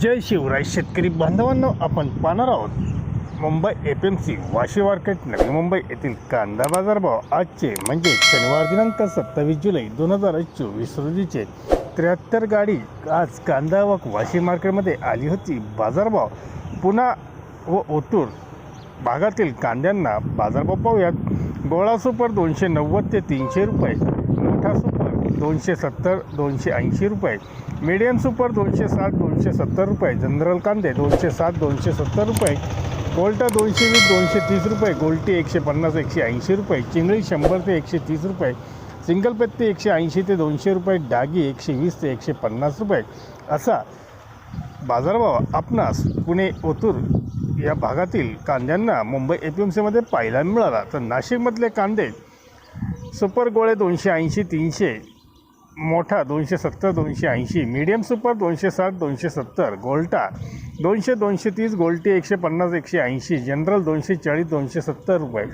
जय शिवराय शेतकरी बांधवांनो आपण पाहणार आहोत Mumbai F M C Vashi market Navi Mumbai येथील कांदा बाजारभाव आजचे म्हणजे शनिवार दिनांक सत्तावीस जुलै दोन हजार चोवीस रोजीचे. त्र्याहत्तर गाडी आज कांदा व वाशी मार्केटमध्ये आली होती. बाजारभाव पुन्हा व ओतूर भागातील कांद्यांना बाजारभाव पाहूयात. गोळा सुपर दोनशे नव्वद ते तीनशे रुपये. मोठा सुपर दोनशे सत्तर दोनशे ऐंशी रुपये. मीडियम सुपर दोनशे साठ दोनशे सत्तर रुपये. जनरल कांदे दोनशे साठ दोनशे सत्तर रुपये. गोल्टा दोनशे वीस दोनशे तीस रुपये. गोल्टी एकशे पन्नास एकशे ऐंशी रुपये. चिंगळी शंभर ते एकशे तीस रुपये. सिंगल पत्ती एकशे ऐंशी ते दोनशे रुपये. डागी एकशे वीस ते एकशे पन्नास रुपये. असा बाजारभाव आपणास पुणे ओतूर या भागातील कांद्यांना मुंबई एफ एम सीमध्ये पाहायला मिळाला. तर नाशिकमधले कांदे सुपर गोळे दोनशे ऐंशी तीनशे मोठा दोनशे सत्तर दोनशे ऐंशी मीडियम सुपर दोनशे साठ दोनशे सत्तर गोल्टा दोनशे दोनशे तीस गोल्टी एकशे पन्नास एकशे ऐंशी जनरल दोनशे चाळीस दोनशे सत्तर रुपये.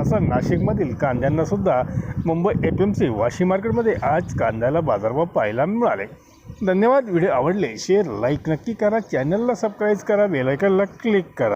असं नाशिकमधील कांद्यांनासुद्धा Mumbai F M C Vashi मार्केटमध्ये आज कांद्याला बाजारभाव पाहायला मिळाले. धन्यवाद. व्हिडिओ आवडले शेअर लाईक नक्की करा. चॅनलला सबस्क्राईब करा बेलायकनला क्लिक करा.